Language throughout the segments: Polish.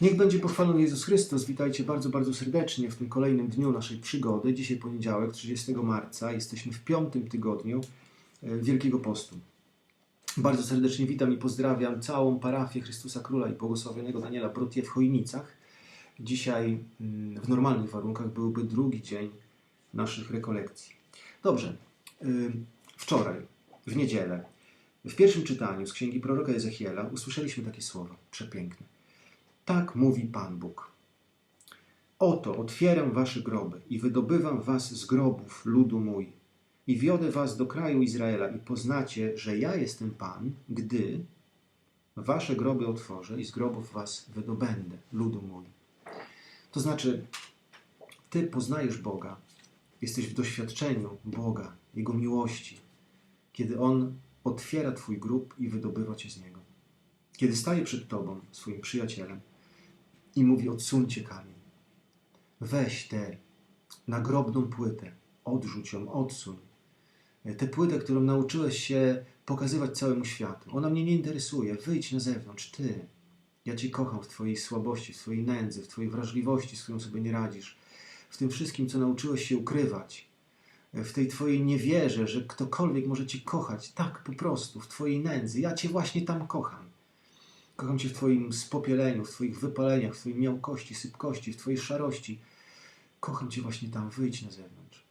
Niech będzie pochwalony Jezus Chrystus. Witajcie bardzo, bardzo serdecznie w tym kolejnym dniu naszej przygody. Dzisiaj poniedziałek, 30 marca. Jesteśmy w piątym tygodniu e, Wielkiego Postu. Bardzo serdecznie witam i pozdrawiam całą parafię Chrystusa Króla i błogosławionego Daniela Brotie w Chojnicach. Dzisiaj mm, w normalnych warunkach byłby drugi dzień naszych rekolekcji. Dobrze. y, Wczoraj, w niedzielę, w pierwszym czytaniu z księgi proroka Ezechiela usłyszeliśmy takie słowa, przepiękne. Tak mówi Pan Bóg. Oto otwieram wasze groby i wydobywam was z grobów, ludu mój, i wiodę was do kraju Izraela i poznacie, że ja jestem Pan, gdy wasze groby otworzę i z grobów was wydobędę, ludu mój. To znaczy, ty poznajesz Boga, jesteś w doświadczeniu Boga, Jego miłości, kiedy On otwiera twój grób i wydobywa cię z niego. Kiedy staje przed tobą, swoim przyjacielem, i mówi: Odsuńcie kamień. Weź tę nagrobną płytę, odrzuć ją, odsuń. Tę płytę, którą nauczyłeś się pokazywać całemu światu. Ona mnie nie interesuje. Wyjdź na zewnątrz, ty. Ja cię kocham w twojej słabości, w twojej nędzy, w twojej wrażliwości, z którą sobie nie radzisz. W tym wszystkim, co nauczyłeś się ukrywać. W tej twojej niewierze, że ktokolwiek może cię kochać. Tak, po prostu, w twojej nędzy. Ja cię właśnie tam kocham. Kocham Cię w Twoim spopieleniu, w Twoich wypaleniach, w Twojej miałkości, sypkości, w Twojej szarości. Kocham Cię właśnie tam, wyjdź na zewnątrz.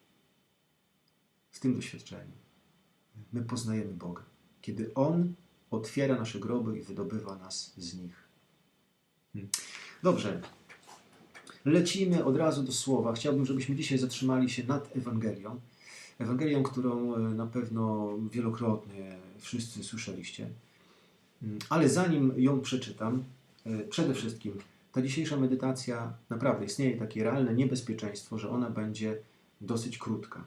W tym doświadczeniu my poznajemy Boga. Kiedy On otwiera nasze groby i wydobywa nas z nich. Hmm. Dobrze. Lecimy od razu do słowa. Chciałbym, żebyśmy dzisiaj zatrzymali się nad Ewangelią. Ewangelią, którą e, na pewno wielokrotnie wszyscy słyszeliście. Ale zanim ją przeczytam, e, przede wszystkim ta dzisiejsza medytacja naprawdę istnieje takie realne niebezpieczeństwo, że ona będzie dosyć krótka.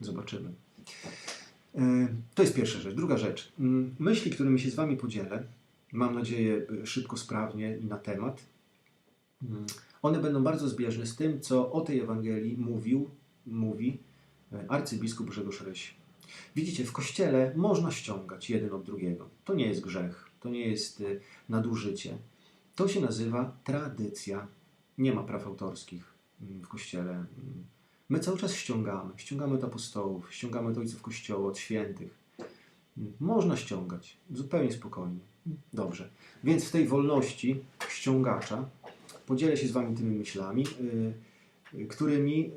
Zobaczymy. E, To jest pierwsza rzecz. Druga rzecz. Mm, Myśli, którymi się z Wami podzielę, mam nadzieję szybko, sprawnie i na temat, mm, one będą bardzo zbieżne z tym, co o tej Ewangelii mówił, mówi e, arcybiskup Grzegorz Ryś. Widzicie, w kościele można ściągać jeden od drugiego. To nie jest grzech, to nie jest y, nadużycie. To się nazywa tradycja. Nie ma praw autorskich mm, w kościele. Mm. My cały czas ściągamy. Ściągamy od apostołów, ściągamy od ojców kościoła, od świętych. Mm, Można ściągać, zupełnie spokojnie. Dobrze. Więc w tej wolności ściągacza podzielę się z Wami tymi myślami, y, y, którymi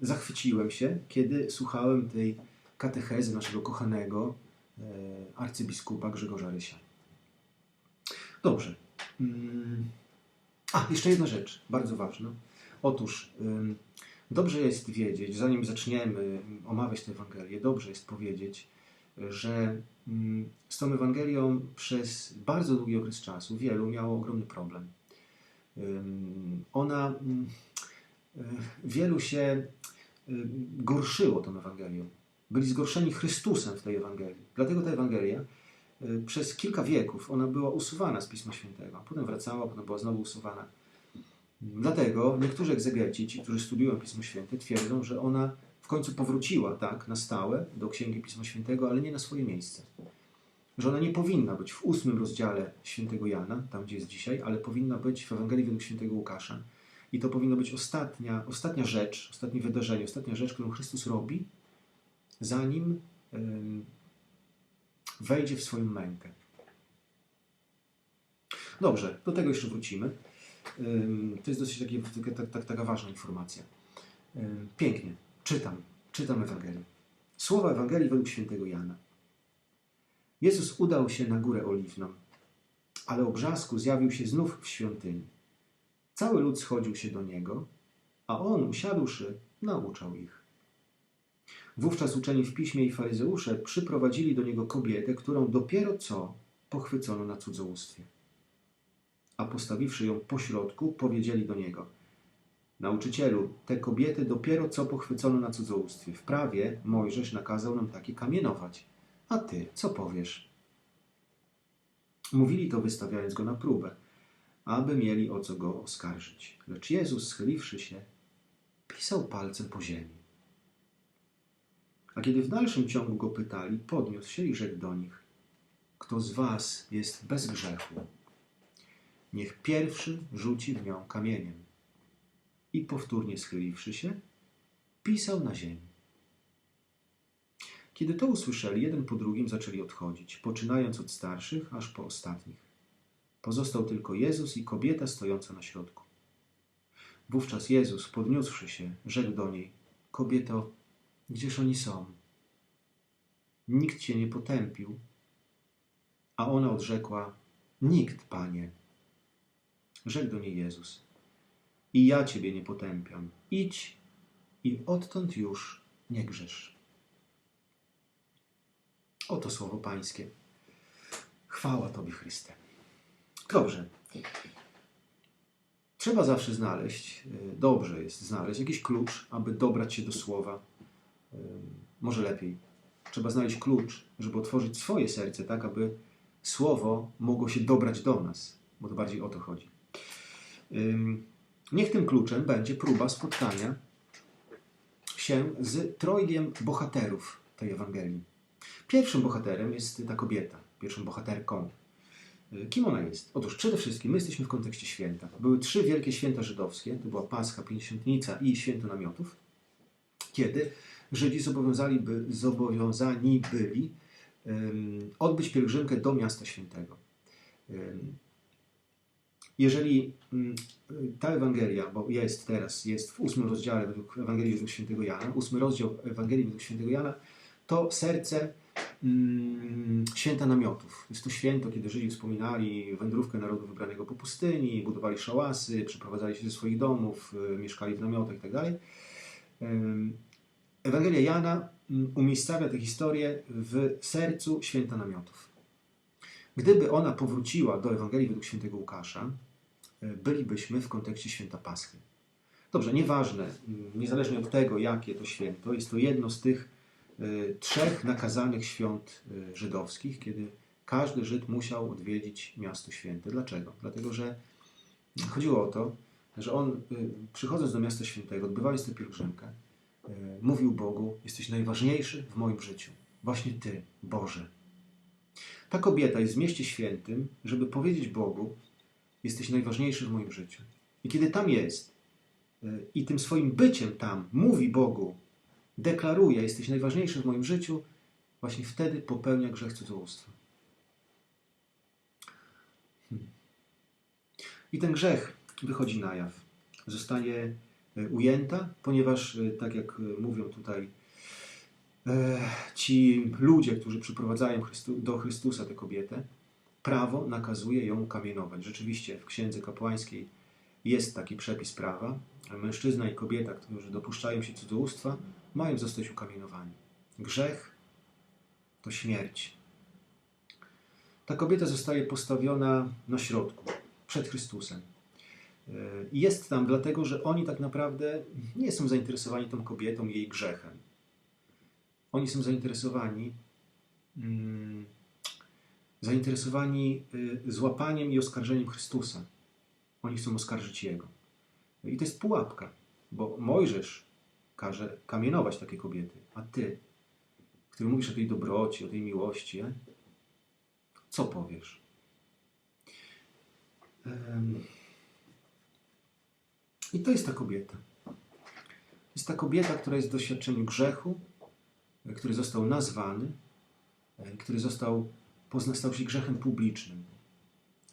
zachwyciłem się, kiedy słuchałem tej katechezy naszego kochanego e, arcybiskupa Grzegorza Rysia. Dobrze. Mm. A, jeszcze jedna rzecz, bardzo ważna. Otóż dobrze jest wiedzieć, zanim zaczniemy omawiać tę Ewangelię, dobrze jest powiedzieć, że z tą Ewangelią przez bardzo długi okres czasu wielu miało ogromny problem. Ona, y, wielu się gorszyło tą Ewangelią byli zgorszeni Chrystusem w tej Ewangelii. Dlatego ta Ewangelia y, przez kilka wieków ona była usuwana z Pisma Świętego. Potem wracała, potem była znowu usuwana. Dlatego niektórzy egzegeci, ci, którzy studiują Pismo Święte, twierdzą, że ona w końcu powróciła tak na stałe do Księgi Pisma Świętego, ale nie na swoje miejsce. Że ona nie powinna być w ósmym rozdziale Świętego Jana, tam gdzie jest dzisiaj, ale powinna być w Ewangelii według Świętego Łukasza. I to powinno być ostatnia, ostatnia rzecz, ostatnie wydarzenie, ostatnia rzecz, którą Chrystus robi, zanim wejdzie w swoją mękę. Dobrze, do tego jeszcze wrócimy. To jest dosyć takie, taka, taka, taka ważna informacja. Pięknie. Czytam, czytam Ewangelię. Słowa Ewangelii według świętego Jana. Jezus udał się na górę oliwną, ale o brzasku zjawił się znów w świątyni. Cały lud schodził się do niego, a on, usiadłszy, nauczał ich. Wówczas uczeni w piśmie i faryzeusze przyprowadzili do niego kobietę, którą dopiero co pochwycono na cudzołóstwie. A postawiwszy ją pośrodku, powiedzieli do niego: Nauczycielu, te kobiety dopiero co pochwycono na cudzołóstwie. W prawie Mojżesz nakazał nam takie kamienować. A ty, co powiesz? Mówili to, wystawiając go na próbę, aby mieli o co go oskarżyć. Lecz Jezus, schyliwszy się, pisał palcem po ziemi. A kiedy w dalszym ciągu go pytali, podniósł się i rzekł do nich: kto z was jest bez grzechu, niech pierwszy rzuci w nią kamieniem. I powtórnie schyliwszy się, pisał na ziemi. Kiedy to usłyszeli, jeden po drugim zaczęli odchodzić, poczynając od starszych aż po ostatnich. Pozostał tylko Jezus i kobieta stojąca na środku. Wówczas Jezus, podniósłszy się, rzekł do niej: Kobieto, gdzież oni są? Nikt cię nie potępił. A ona odrzekła: Nikt, panie. Rzekł do niej Jezus: I ja ciebie nie potępiam. Idź i odtąd już nie grzesz. Oto słowo Pańskie. Chwała Tobie, Chryste. Dobrze. Trzeba zawsze znaleźć, y, dobrze jest znaleźć jakiś klucz, aby dobrać się do słowa. Może lepiej. Trzeba znaleźć klucz, żeby otworzyć swoje serce, tak aby słowo mogło się dobrać do nas, bo to bardziej o to chodzi. Niech tym kluczem będzie próba spotkania się z trojgiem bohaterów tej Ewangelii. Pierwszym bohaterem jest ta kobieta, pierwszą bohaterką. Y, Kim ona jest? Otóż przede wszystkim my jesteśmy w kontekście święta. Były trzy wielkie święta żydowskie, to była Pascha, Pięćdziesiątnica i Święto Namiotów, kiedy Żydzi zobowiązali by, zobowiązani byli odbyć pielgrzymkę do miasta świętego. Jeżeli um, ta Ewangelia, bo jest teraz, jest w ósmym rozdziale według Ewangelii według świętego Jana, ósmy rozdział Ewangelii według świętego Jana, to serce mm, święta namiotów. Jest to święto, kiedy Żydzi wspominali wędrówkę narodu wybranego po pustyni, budowali szałasy, przeprowadzali się ze swoich domów, y, mieszkali w namiotach itd. Ewangelia Jana mm, umiejscawia tę historię w sercu święta namiotów. Gdyby ona powróciła do Ewangelii według świętego Łukasza, y, bylibyśmy w kontekście święta Paschy. Dobrze, nieważne, mm, niezależnie od tego, jakie to święto, jest to jedno z tych y, trzech nakazanych świąt y, żydowskich, kiedy każdy Żyd musiał odwiedzić miasto święte. Dlaczego? Dlatego, że chodziło o to, że on przychodząc do miasta świętego, odbywając tę pielgrzymkę, mówił Bogu: Jesteś najważniejszy w moim życiu. Właśnie Ty, Boże. Ta kobieta jest w mieście świętym, żeby powiedzieć Bogu: Jesteś najważniejszy w moim życiu. I kiedy tam jest y, i tym swoim byciem tam mówi Bogu, deklaruje: Jesteś najważniejszy w moim życiu, właśnie wtedy popełnia grzech cudzołóstwa. Hmm. I ten grzech wychodzi na jaw. Zostaje e, ujęta, ponieważ, e, tak jak e, mówią tutaj e, ci ludzie, którzy przyprowadzają do Chrystusa tę kobietę, prawo nakazuje ją kamienować. Rzeczywiście w księdze kapłańskiej jest taki przepis prawa. Mężczyzna i kobieta, którzy dopuszczają się cudzołóstwa, mają zostać ukamienowani. Grzech to śmierć. Ta kobieta zostaje postawiona na środku, przed Chrystusem. I jest tam dlatego, że oni tak naprawdę nie są zainteresowani tą kobietą jej grzechem. Oni są zainteresowani mm, zainteresowani y, złapaniem i oskarżeniem Chrystusa. Oni chcą oskarżyć Jego. I to jest pułapka, bo Mojżesz każe kamienować takie kobiety, a Ty, który mówisz o tej dobroci, o tej miłości, e? co powiesz? Um, i to jest ta kobieta. Jest ta kobieta, która jest w doświadczeniu grzechu, który został nazwany, który został, stał się grzechem publicznym.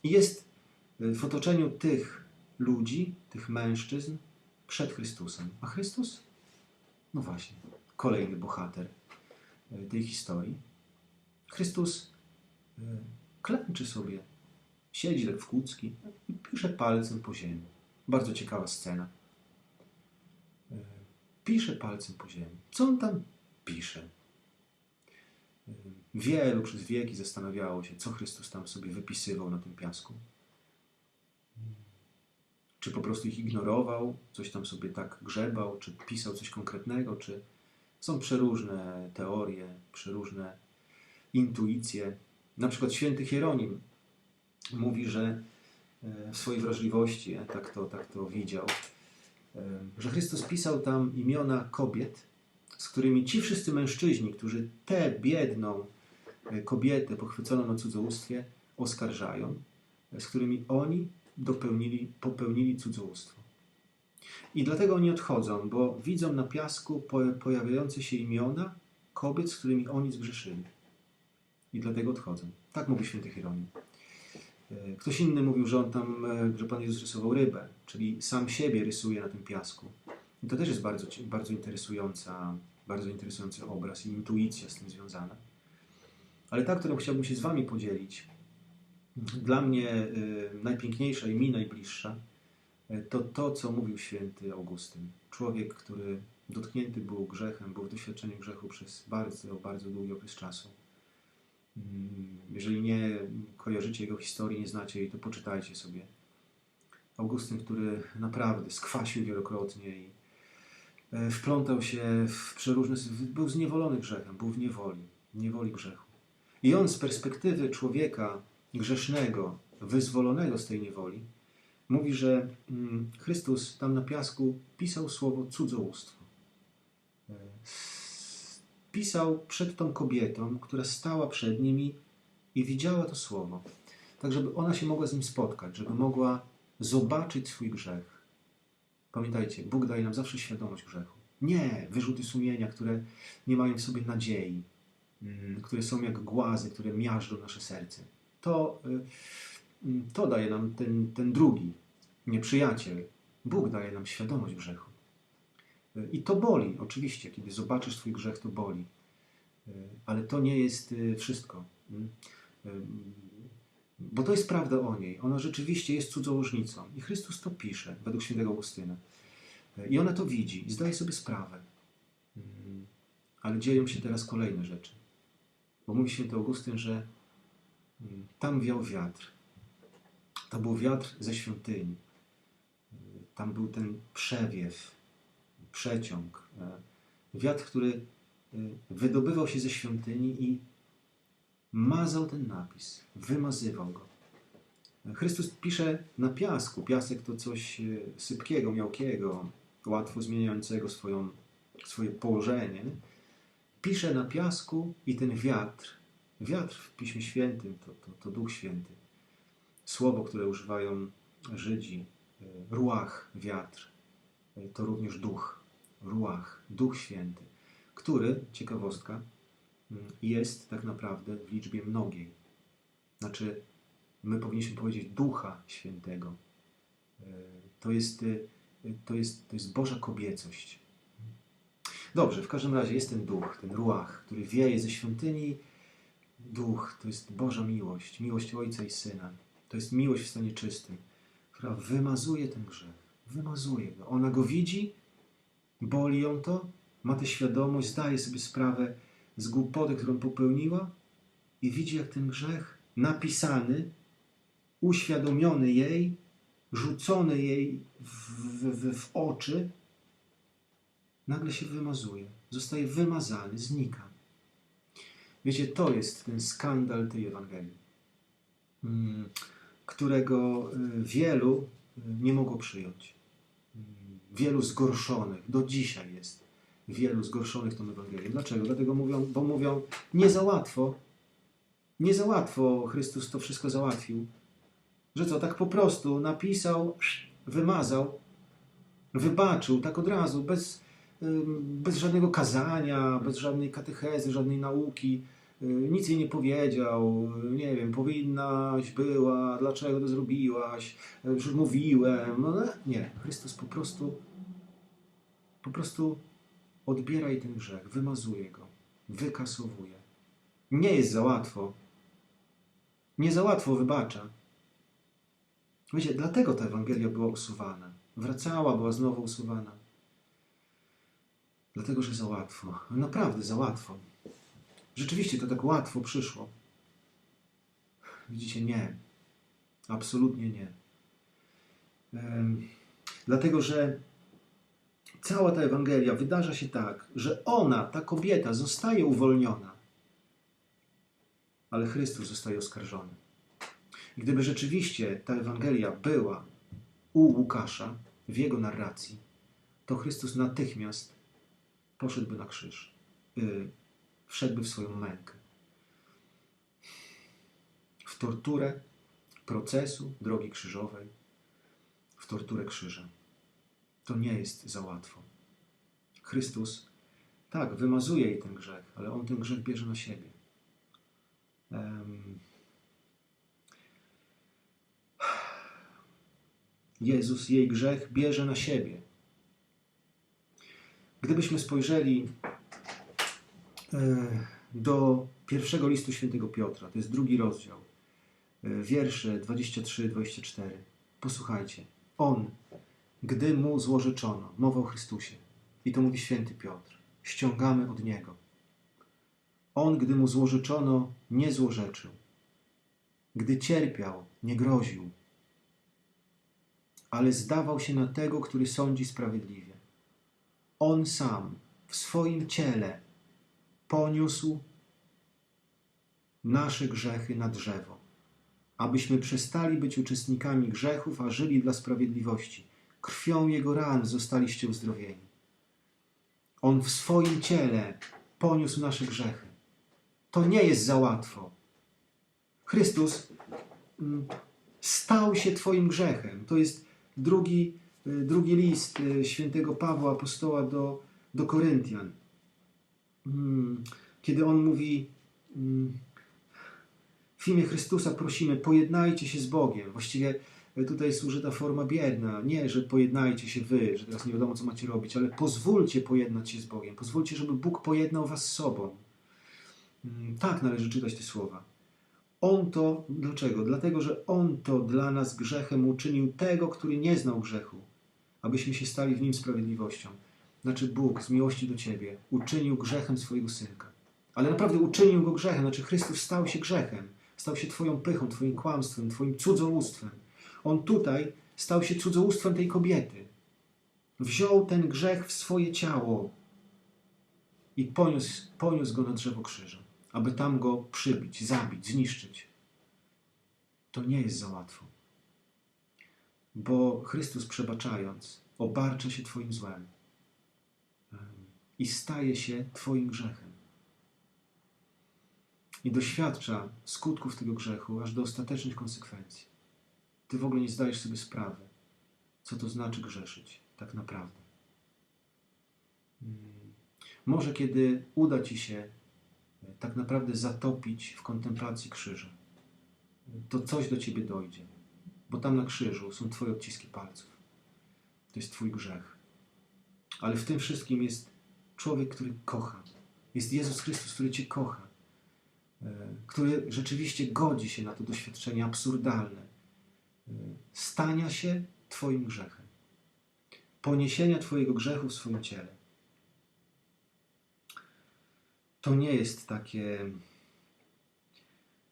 I jest w otoczeniu tych ludzi, tych mężczyzn przed Chrystusem. A Chrystus? No właśnie, kolejny bohater tej historii. Chrystus klęczy sobie, siedzi tak w kucki i pisze palcem po ziemi. Bardzo ciekawa scena. E, pisze palcem po ziemi. Co on tam pisze? E, wielu przez wieki zastanawiało się, co Chrystus tam sobie wypisywał na tym piasku. Czy po prostu ich ignorował, coś tam sobie tak grzebał, czy pisał coś konkretnego, czy są przeróżne teorie, przeróżne intuicje. Na przykład święty Hieronim mówi, że w swojej wrażliwości, tak to, tak to widział, że Chrystus pisał tam imiona kobiet, z którymi ci wszyscy mężczyźni, którzy tę biedną, e, kobietę pochwyconą na cudzołóstwie oskarżają, z którymi oni dopełnili, popełnili cudzołóstwo. I dlatego oni odchodzą, bo widzą na piasku pojawiające się imiona kobiet, z którymi oni zgrzeszyli. I dlatego odchodzą. Tak mówi święty Hieronim. E, ktoś inny mówił, że on tam, e, że Pan Jezus rysował rybę, czyli sam siebie rysuje na tym piasku. I to też jest bardzo, bardzo interesująca, bardzo interesujący obraz i intuicja z tym związana. Ale ta, którą chciałbym się z Wami podzielić, dla mnie y, najpiękniejsza i mi najbliższa, to to, co mówił święty Augustyn. Człowiek, który dotknięty był grzechem, był w doświadczeniu grzechu przez bardzo, bardzo długi okres czasu. Mm, jeżeli nie kojarzycie jego historii, nie znacie jej, to poczytajcie sobie. Augustyn, który naprawdę skwasił wielokrotnie i e, wplątał się w przeróżne... Był zniewolony grzechem, był w niewoli, w niewoli grzechu. I on z perspektywy człowieka grzesznego, wyzwolonego z tej niewoli, mówi, że mm, Chrystus tam na piasku pisał słowo cudzołóstwo. Pisał przed tą kobietą, która stała przed nimi i widziała to słowo, tak żeby ona się mogła z nim spotkać, żeby mogła zobaczyć swój grzech. Pamiętajcie, Bóg daje nam zawsze świadomość grzechu. Nie wyrzuty sumienia, które nie mają w sobie nadziei, mm, które są jak głazy, które miażdżą nasze serce to, y, y, to daje nam ten, ten drugi nieprzyjaciel. Bóg daje nam świadomość grzechu. I to boli, oczywiście, kiedy zobaczysz Twój grzech, to boli. Ale to nie jest wszystko. Bo to jest prawda o niej. Ona rzeczywiście jest cudzołożnicą. I Chrystus to pisze, według świętego Augustyna. I ona to widzi i zdaje sobie sprawę. Ale dzieją się teraz kolejne rzeczy. Bo mówi święty Augustyn, że tam wiał wiatr. To był wiatr ze świątyni. Tam był ten przewiew, przeciąg. Wiatr, który e, wydobywał się ze świątyni i mazał ten napis, wymazywał go. Chrystus pisze na piasku. Piasek to coś e, sypkiego, miałkiego, łatwo zmieniającego swoją, swoje położenie. Pisze na piasku i ten wiatr Wiatr w Piśmie Świętym to, to, to Duch Święty. Słowo, które używają Żydzi, e, ruach, wiatr, e, to również duch, ruach, Duch Święty, który, ciekawostka, mm, jest tak naprawdę w liczbie mnogiej. Znaczy, my powinniśmy powiedzieć Ducha Świętego. E, to jest, to jest, to jest Boża kobiecość. Dobrze, w każdym razie jest ten duch, ten ruach, który wieje ze świątyni Duch to jest Boża miłość, miłość Ojca i Syna. To jest miłość w stanie czystym, która wymazuje ten grzech. Wymazuje go. Ona go widzi, boli ją to, ma tę świadomość, zdaje sobie sprawę z głupoty, którą popełniła i widzi, jak ten grzech napisany, uświadomiony jej, rzucony jej w, w, w oczy, nagle się wymazuje. Zostaje wymazany, znika. Wiecie, to jest ten skandal tej Ewangelii, mm, którego y, wielu y, nie mogło przyjąć. Wielu zgorszonych, do dzisiaj jest wielu zgorszonych tą Ewangelią. Dlaczego? Dlatego mówią, bo mówią, nie za łatwo, nie za łatwo Chrystus to wszystko załatwił. Że co, tak po prostu napisał, wymazał, wybaczył, tak od razu, bez, bez żadnego kazania, bez żadnej katechezy, żadnej nauki. Y, nic jej nie powiedział, nie wiem, powinnaś, była, dlaczego to zrobiłaś, że mówiłem. No nie, Chrystus po prostu, po prostu odbiera jej ten grzech, wymazuje go, wykasowuje. Nie jest za łatwo. Nie za łatwo wybacza. Wiecie, dlatego ta Ewangelia była usuwana. Wracała, była znowu usuwana. Dlatego, że za łatwo. Naprawdę za łatwo. Rzeczywiście to tak łatwo przyszło. Widzicie, nie. Absolutnie nie. dlatego, że cała ta Ewangelia wydarza się tak, że ona, ta kobieta, zostaje uwolniona, ale Chrystus zostaje oskarżony. I gdyby rzeczywiście ta Ewangelia była u Łukasza, w jego narracji, to Chrystus natychmiast poszedłby na krzyż. Y, wszedłby w swoją mękę. torturę procesu drogi krzyżowej, w torturę krzyża. To nie jest za łatwo. Chrystus, tak, wymazuje jej ten grzech, ale on ten grzech bierze na siebie. Um, Jezus jej grzech bierze na siebie. Gdybyśmy spojrzeli do pierwszego listu świętego Piotra, to jest drugi rozdział, e, wiersze 23-24. Posłuchajcie. On, gdy mu złożeczono, mowa o Chrystusie, i to mówi święty Piotr, ściągamy od niego. On, gdy mu złożeczono, nie złorzeczył. Gdy cierpiał, nie groził, ale zdawał się na tego, który sądzi sprawiedliwie. On sam w swoim ciele poniósł nasze grzechy na drzewo, abyśmy przestali być uczestnikami grzechów, a żyli dla sprawiedliwości. Krwią Jego ran zostaliście uzdrowieni. On w swoim ciele poniósł nasze grzechy. To nie jest za łatwo. Chrystus mm, stał się Twoim grzechem. To jest drugi, y, drugi list y, świętego Pawła, apostoła do, do Koryntian. Mm, kiedy on mówi, mm, w imię Chrystusa prosimy, pojednajcie się z Bogiem. Właściwie tutaj jest użyta forma bierna. Nie, że pojednajcie się wy, że teraz nie wiadomo, co macie robić, ale pozwólcie pojednać się z Bogiem. Pozwólcie, żeby Bóg pojednał was z sobą. Mm, tak należy czytać te słowa. On to, dlaczego? Dlatego, że On to dla nas grzechem uczynił tego, który nie znał grzechu, abyśmy się stali w nim sprawiedliwością. Znaczy Bóg z miłości do Ciebie uczynił grzechem swojego Synka. Ale naprawdę uczynił go grzechem, znaczy Chrystus stał się grzechem. Stał się Twoją pychą, Twoim kłamstwem, Twoim cudzołóstwem. On tutaj stał się cudzołóstwem tej kobiety. Wziął ten grzech w swoje ciało i poniósł, poniósł go na drzewo krzyża aby tam go przybić, zabić, zniszczyć. To nie jest za łatwo. Bo Chrystus przebaczając, obarcza się Twoim złem i staje się Twoim grzechem. I doświadcza skutków tego grzechu aż do ostatecznych konsekwencji. Ty w ogóle nie zdajesz sobie sprawy, co to znaczy grzeszyć, tak naprawdę. Hmm. Może kiedy uda Ci się tak naprawdę zatopić w kontemplacji krzyża. To coś do ciebie dojdzie, bo tam na krzyżu są Twoje odciski palców. To jest Twój grzech. Ale w tym wszystkim jest człowiek, który kocha. Jest Jezus Chrystus, który Cię kocha, e, który rzeczywiście godzi się na to doświadczenie absurdalne e, stania się Twoim grzechem, poniesienia Twojego grzechu w swoim ciele to nie jest takie.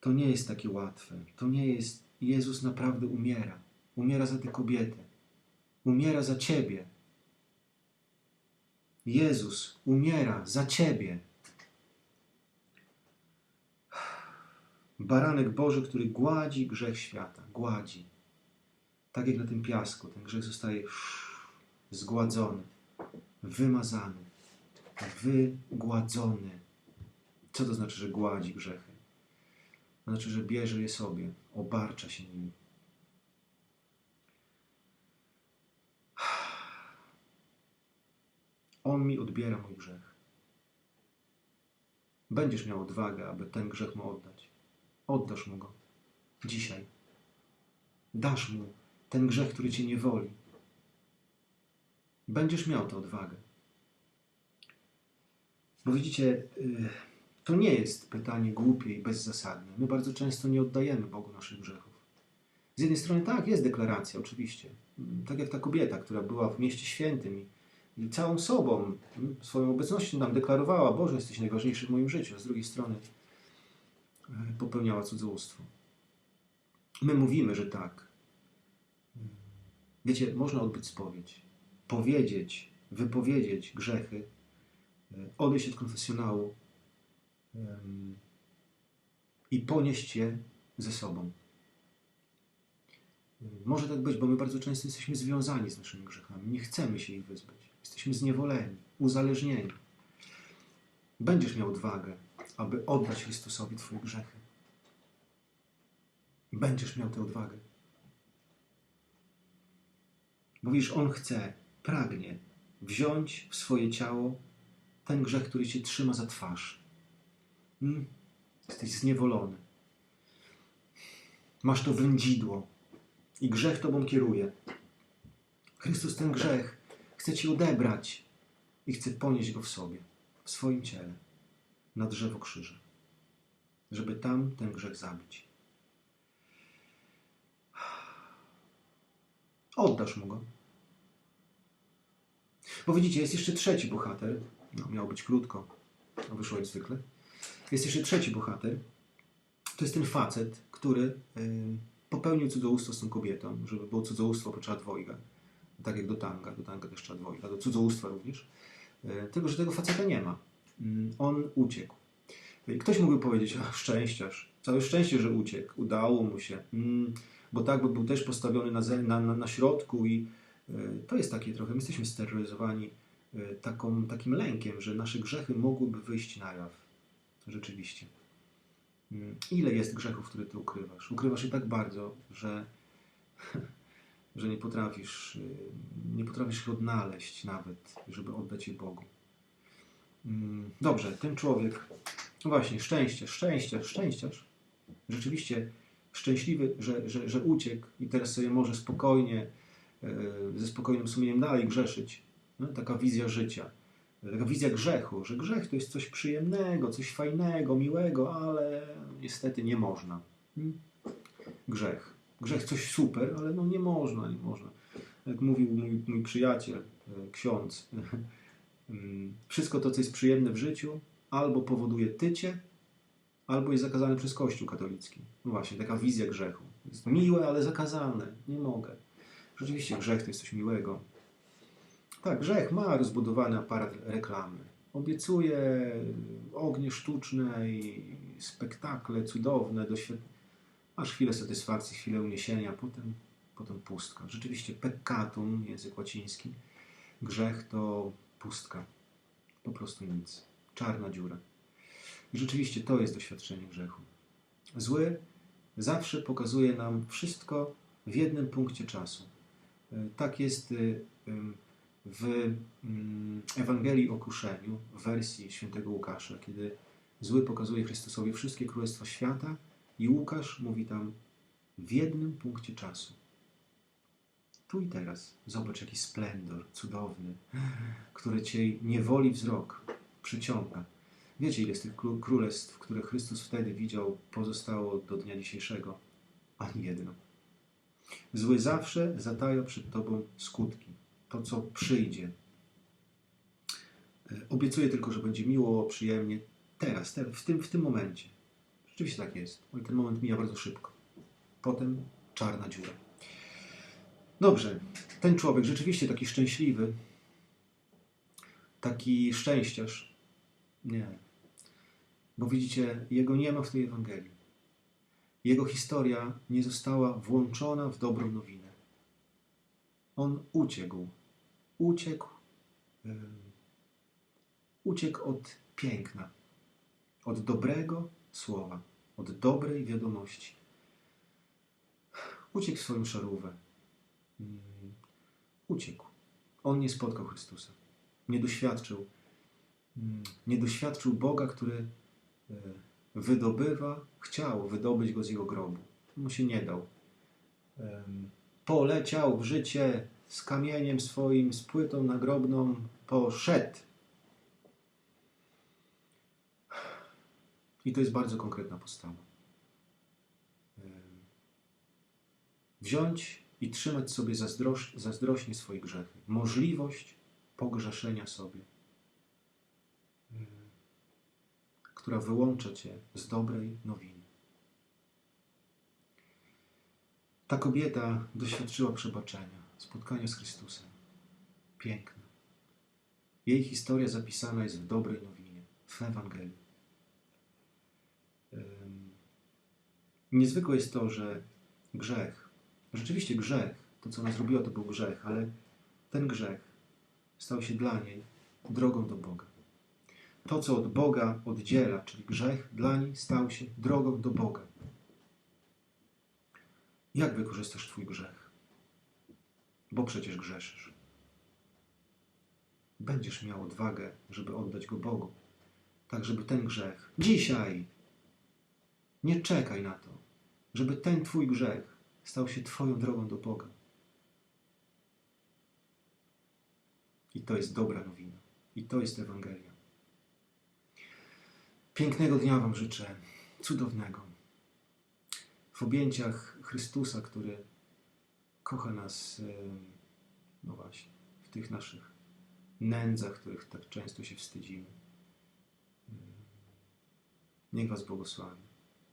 To nie jest takie łatwe. To nie jest. Jezus naprawdę umiera. Umiera za tę kobietę. Umiera za ciebie. Jezus umiera za ciebie. Baranek Boży, który gładzi grzech świata. Gładzi. Tak jak na tym piasku. Ten grzech zostaje zgładzony, wymazany, wygładzony. Co to znaczy, że gładzi grzechy? To znaczy, że bierze je sobie, obarcza się nimi. On mi odbiera mój grzech. Będziesz miał odwagę, aby ten grzech mu oddać. Oddasz mu go. Dzisiaj. Dasz mu ten grzech, który cię nie woli. Będziesz miał tę odwagę. Bo widzicie, yy, to nie jest pytanie głupie i bezzasadne. My bardzo często nie oddajemy Bogu naszych grzechów. Z jednej strony tak, jest deklaracja, oczywiście. Tak jak ta kobieta, która była w mieście świętym i, i całą sobą, swoją obecnością nam deklarowała, Boże, jesteś najważniejszy w moim życiu. A z drugiej strony e, popełniała cudzołóstwo. My mówimy, że tak. Wiecie, można odbyć spowiedź, powiedzieć, wypowiedzieć grzechy, e, odejść od konfesjonału, i ponieść je ze sobą. Może tak być, bo my bardzo często jesteśmy związani z naszymi grzechami. Nie chcemy się ich wyzbyć. Jesteśmy zniewoleni, uzależnieni. Będziesz miał odwagę, aby oddać Chrystusowi Twoje grzechy. będziesz miał tę odwagę. Bo wiesz, On chce, pragnie wziąć w swoje ciało ten grzech, który cię trzyma za twarz. Hmm? Jesteś zniewolony. Masz to wędzidło i grzech tobą kieruje. Chrystus ten grzech chce ci odebrać i chce ponieść go w sobie, w swoim ciele, na drzewo krzyża, żeby tam ten grzech zabić. Oddasz mu go. Bo widzicie, jest jeszcze trzeci bohater. No, miało być krótko, a wyszło jak zwykle. Jest jeszcze trzeci bohater. To jest ten facet, który popełnił cudzołóstwo z tą kobietą. Żeby było cudzołóstwo, potrzeba dwojga. Tak jak do tanga. Do tanga też trzeba dwojga. Do cudzołóstwa również. Y, tylko, że tego faceta nie ma. Y, on uciekł. Ktoś mógłby powiedzieć, ach, szczęściarz. Całe szczęście, że uciekł. Udało mu się. Mm, bo tak, bo był też postawiony na, na, na, środku i y, to jest takie trochę, my jesteśmy steroryzowani y, taką, takim lękiem, że nasze grzechy mogłyby wyjść na jaw. Rzeczywiście. Mm, ile jest grzechów, które ty ukrywasz? Ukrywasz je tak bardzo, że, że nie potrafisz, y, nie potrafisz ich odnaleźć nawet, żeby oddać je Bogu. Mm, dobrze, ten człowiek, no właśnie, szczęście, szczęście, szczęściarz, rzeczywiście szczęśliwy, że, że, że uciekł i teraz sobie może spokojnie, ze spokojnym sumieniem dalej grzeszyć. No, taka wizja życia, taka wizja grzechu, że grzech to jest coś przyjemnego, coś fajnego, miłego, ale niestety nie można. Hmm? Grzech. Grzech coś super, ale no nie można, nie można. Jak mówił mój, mój przyjaciel, e, ksiądz, mm, wszystko to, co jest przyjemne w życiu, albo powoduje tycie, albo jest zakazane przez Kościół katolicki. No właśnie, taka wizja grzechu. Jest miłe, ale zakazane. Nie mogę. Rzeczywiście grzech to jest coś miłego. Tak, grzech ma rozbudowany aparat reklamy. Obiecuje ognie sztuczne i spektakle cudowne, doświadczenia. Masz chwilę satysfakcji, chwilę uniesienia, potem, potem pustka. Rzeczywiście peccatum, język łaciński, grzech to pustka. Po prostu nic. Czarna dziura. I rzeczywiście to jest doświadczenie grzechu. Zły zawsze pokazuje nam wszystko w jednym punkcie czasu. Tak jest w mm, Ewangelii o kuszeniu, w wersji świętego Łukasza, kiedy zły pokazuje Chrystusowi wszystkie królestwa świata i Łukasz mówi tam w jednym punkcie czasu. Tu i teraz. Zobacz jaki splendor cudowny, który cię niewoli wzrok, przyciąga. Wiecie, ile z tych królestw, które Chrystus wtedy widział, pozostało do dnia dzisiejszego? Ani jedno. Zły zawsze zataja przed Tobą skutki, to co przyjdzie. E, obiecuję tylko, że będzie miło, przyjemnie, teraz, w, tym, w tym momencie. Rzeczywiście tak jest, ale ten moment mija bardzo szybko. Potem czarna dziura. Dobrze, ten człowiek rzeczywiście taki szczęśliwy, taki szczęściarz. Nie. Bo widzicie, jego nie ma w tej Ewangelii. Jego historia nie została włączona w dobrą nowinę. On uciekł. Uciekł. uciekł od piękna, od dobrego słowa, od dobrej wiadomości. Uciekł swoją szarówę. Mm, uciekł. On nie spotkał Chrystusa. Nie doświadczył. Mm, nie doświadczył Boga, który e, wydobywa, chciał wydobyć go z jego grobu. Mu się nie dał. Poleciał w życie z kamieniem swoim, z płytą nagrobną, poszedł. I to jest bardzo konkretna postawa. Wziąć i trzymać sobie zazdroś, zazdrośnie swoje grzechy. Możliwość pogrzeszenia sobie która wyłącza cię z dobrej nowiny. Ta kobieta doświadczyła przebaczenia, spotkania z Chrystusem. Piękne. Jej historia zapisana jest w dobrej nowinie, w Ewangelii. Niezwykłe jest to, że grzech, rzeczywiście grzech, to co ona zrobiła, to był grzech, ale ten grzech stał się dla niej drogą do Boga. To, co od Boga oddziela, czyli grzech, dla niej stał się drogą do Boga. Jak wykorzystasz Twój grzech? Bo przecież grzeszysz. Będziesz miał odwagę, żeby oddać go Bogu. Tak, żeby ten grzech dzisiaj, nie czekaj na to, żeby ten Twój grzech stał się Twoją drogą do Boga. I to jest dobra nowina. I to jest Ewangelia. Pięknego dnia Wam życzę, cudownego. W objęciach Chrystusa, który kocha nas, em, no właśnie, w tych naszych nędzach, których tak często się wstydzimy. Em, Niech Was błogosławi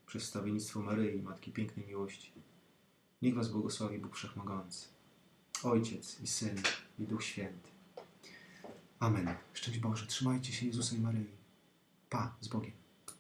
przez stawiennictwo Maryi, Matki Pięknej Miłości. Niech Was błogosławi Bóg Wszechmogący, Ojciec i Syn i Duch Święty. Amen. Szczęść Boże, trzymajcie się Jezusa i Maryi. Pa, z Bogiem.